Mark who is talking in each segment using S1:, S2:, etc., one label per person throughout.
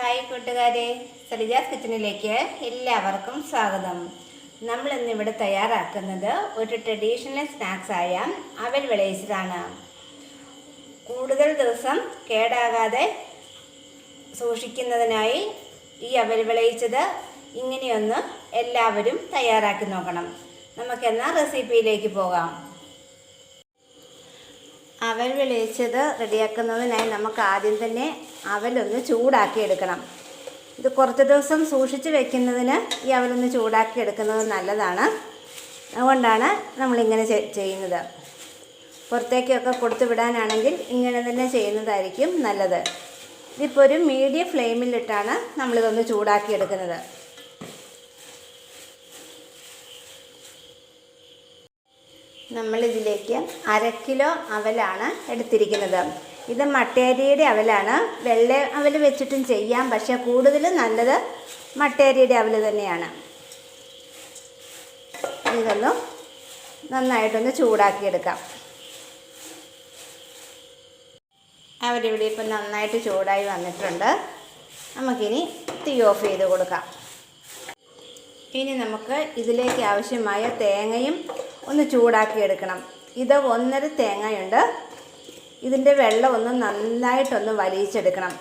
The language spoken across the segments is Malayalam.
S1: ഹായ് കൂട്ടുകാരെ. സരിജാസ് കിച്ചണിലേക്ക് എല്ലാവർക്കും സ്വാഗതം. നമ്മൾ ഇന്ന് ഇവിടെ തയ്യാറാക്കുന്നത് ഒരു ട്രഡീഷണൽ സ്നാക്സ് ആയ അവൽ വിളയിച്ചതാണ്. കൂടുതൽ ദിവസം കേടാകാതെ സൂക്ഷിക്കുന്നതിനായി ഈ അവൽ വിളയിച്ചത് ഇങ്ങനെയൊന്ന് എല്ലാവരും തയ്യാറാക്കി നോക്കണം. നമുക്കെന്നാൽ റെസിപ്പിയിലേക്ക് പോകാം. അവൽ വിളയിച്ചത് റെഡിയാക്കുന്നതിനായി നമുക്ക് ആദ്യം തന്നെ അവലൊന്ന് ചൂടാക്കി എടുക്കണം. ഇത് കുറച്ച് ദിവസം സൂക്ഷിച്ച് വെക്കുന്നതിന് ഈ അവലൊന്ന് ചൂടാക്കി എടുക്കുന്നത് നല്ലതാണ്. അതുകൊണ്ടാണ് നമ്മളിങ്ങനെ ചെയ്യുന്നത്. പുറത്തേക്കൊക്കെ കൊടുത്തു വിടാനാണെങ്കിൽ ഇങ്ങനെ തന്നെ ചെയ്യുന്നതായിരിക്കും നല്ലത്. ഇതിപ്പോൾ ഒരു മീഡിയം ഫ്ലെയിമിലിട്ടാണ് നമ്മളിതൊന്ന് ചൂടാക്കി എടുക്കുന്നത്. നമ്മളിതിലേക്ക് അര കിലോ അവലാണ് എടുത്തിരിക്കുന്നത്. ഇത് മട്ടേരിയുടെ അവലാണ്. വെള്ള അവൽ വെച്ചിട്ടും ചെയ്യാം. പക്ഷേ കൂടുതൽ നല്ലത് മട്ടേരിയുടെ അവൽ തന്നെയാണ്. ഇതൊന്ന് നന്നായിട്ടൊന്ന് ചൂടാക്കിയെടുക്കാം. അവരിവിടെ ഇപ്പം നന്നായിട്ട് ചൂടായി വന്നിട്ടുണ്ട്. നമുക്കിനി തീ ഓഫ് ചെയ്ത് കൊടുക്കാം. ഇനി നമുക്ക് ഇതിലേക്ക് ആവശ്യമായ തേങ്ങയും ഒന്ന് ചൂടാക്കി എടുക്കണം. ഇത് ഒന്നര തേങ്ങയുണ്ട്. ഇതിന്റെ വെള്ളം ഒന്ന് നന്നായിട്ടൊന്ന് വലിയിച്ചെടുക്കണം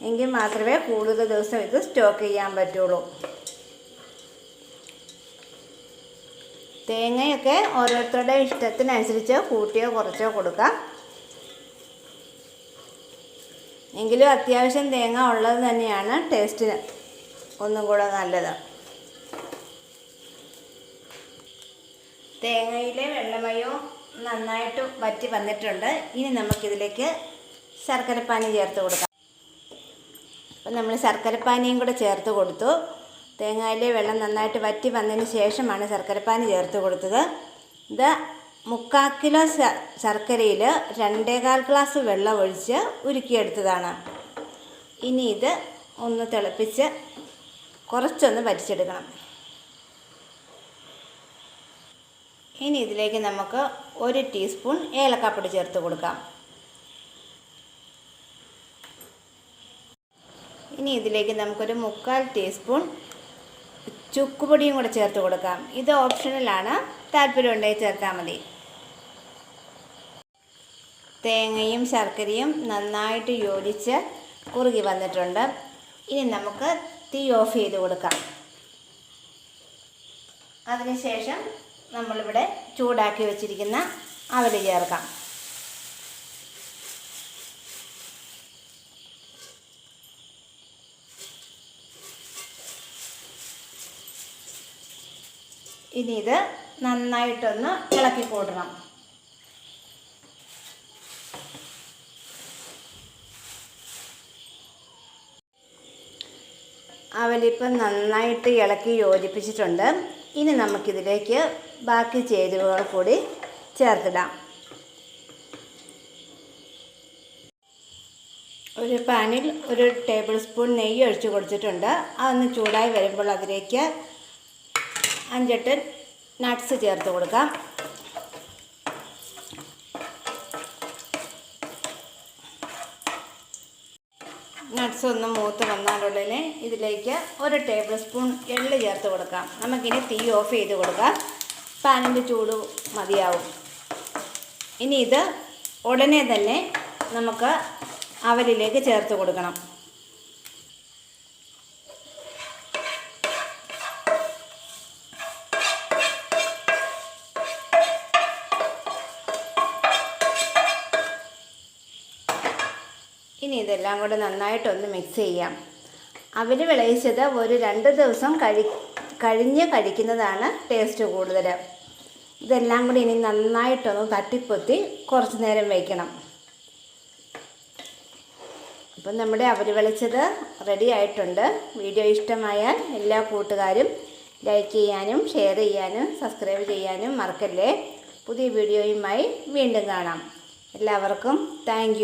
S1: എങ്കിൽ മാത്രമേ കൂടുതൽ ദിവസം ഇത് സ്റ്റോക്ക് ചെയ്യാൻ പറ്റുള്ളൂ. തേങ്ങയൊക്കെ ഓരോരുത്തരുടെ ഇഷ്ടത്തിനനുസരിച്ച് കൂട്ടിയോ കുറച്ചോ കൊടുക്കാം. എങ്കിലും അത്യാവശ്യം തേങ്ങ ഉള്ളത് തന്നെയാണ്. ടേസ്റ്റിന് ഒന്നും കൂടെ നല്ലത്. തേങ്ങയിലെ വെള്ളമയോ നന്നായിട്ട് വറ്റി വന്നിട്ടുണ്ട്. ഇനി നമുക്കിതിലേക്ക് ശർക്കരപ്പാനി ചേർത്ത് കൊടുക്കാം. അപ്പം നമ്മൾ ശർക്കരപ്പാനിയും കൂടെ ചേർത്ത് കൊടുത്തു. തേങ്ങയിലെ വെള്ളം നന്നായിട്ട് വറ്റി വന്നതിന് ശേഷമാണ് ശർക്കരപ്പാനി ചേർത്ത് കൊടുത്തത്. ഇത് മുക്കാൽ കിലോ ശർക്കരയിൽ രണ്ടേകാൽ ഗ്ലാസ് വെള്ളം ഒഴിച്ച് ഉരുക്കിയെടുത്തതാണ്. ഇനി ഇത് ഒന്ന് തിളപ്പിച്ച് കുറച്ചൊന്ന് വറ്റിച്ചെടുക്കണം. ഇനി ഇതിലേക്ക് നമുക്ക് ഒരു ടീസ്പൂൺ ഏലക്കാപ്പൊടി ചേർത്ത് കൊടുക്കാം. ഇനി ഇതിലേക്ക് നമുക്കൊരു മുക്കാൽ ടീസ്പൂൺ ചുക്കുപൊടിയും കൂടെ ചേർത്ത് കൊടുക്കാം. ഇത് ഓപ്ഷണലാണ് താല്പര്യം ഉണ്ടെങ്കിൽ ചേർത്താൽ മതി. തേങ്ങയും ശർക്കരയും നന്നായിട്ട് യോജിച്ച് കുറുകി വന്നിട്ടുണ്ട്. ഇനി നമുക്ക് തീ ഓഫ് ചെയ്ത് കൊടുക്കാം. അതിനുശേഷം നമ്മളിവിടെ ചൂടാക്കി വെച്ചിരിക്കുന്ന അവൽ ചേർക്കാം. ഇനി ഇത് നന്നായിട്ടൊന്ന് ഇളക്കി കൂട്ടണം അവലിപ്പം നന്നായിട്ട് ഇളക്കി യോജിപ്പിച്ചിട്ടുണ്ട്. ഇനി നമുക്കിതിലേക്ക് ബാക്കി ചേരുവകൾ കൂടി ചേർത്തിടാം. ഒരു പാനിൽ ഒരു ടേബിൾ സ്പൂൺ നെയ്യ് ഒഴിച്ച് കൊടുത്തിട്ടുണ്ട്. അതൊന്ന് ചൂടായി വരുമ്പോൾ അതിലേക്ക് അഞ്ചെട്ട് നട്ട്സ് ചേർത്ത് കൊടുക്കാം. നട്ട്സ് ഒന്ന് മൂത്ത് വന്നാലുടനെ ഇതിലേക്ക് ഒരു ടേബിൾ സ്പൂൺ എള്ള് ചേർത്ത് കൊടുക്കാം. നമുക്കിനി തീ ഓഫ് ചെയ്ത് കൊടുക്കാം. പാനിന്റെ ചൂട് മതിയാവും. ഇനി ഇത് ഉടനെ തന്നെ നമുക്ക് അവലിലേക്ക് ചേർത്ത് കൊടുക്കണം. ഇനി ഇതെല്ലാം കൂടെ നന്നായിട്ടൊന്ന് മിക്സ് ചെയ്യാം. അവർ വിളയിച്ചത് ഒരു രണ്ട് ദിവസം കഴി കഴിഞ്ഞ് കഴിക്കുന്നതാണ് ടേസ്റ്റ് കൂടുതൽ ഇതെല്ലാം കൂടി ഇനി നന്നായിട്ടൊന്ന് തട്ടിപ്പൊത്തി കുറച്ച് നേരം വയ്ക്കണം അപ്പം നമ്മുടെ അവർ വിളിച്ചത് റെഡി ആയിട്ടുണ്ട്. വീഡിയോ ഇഷ്ടമായാൽ എല്ലാ കൂട്ടുകാരും ലൈക്ക് ചെയ്യാനും ഷെയർ ചെയ്യാനും സബ്സ്ക്രൈബ് ചെയ്യാനും മറക്കല്ലേ? പുതിയ വീഡിയോയുമായി വീണ്ടും കാണാം. എല്ലാവർക്കും താങ്ക്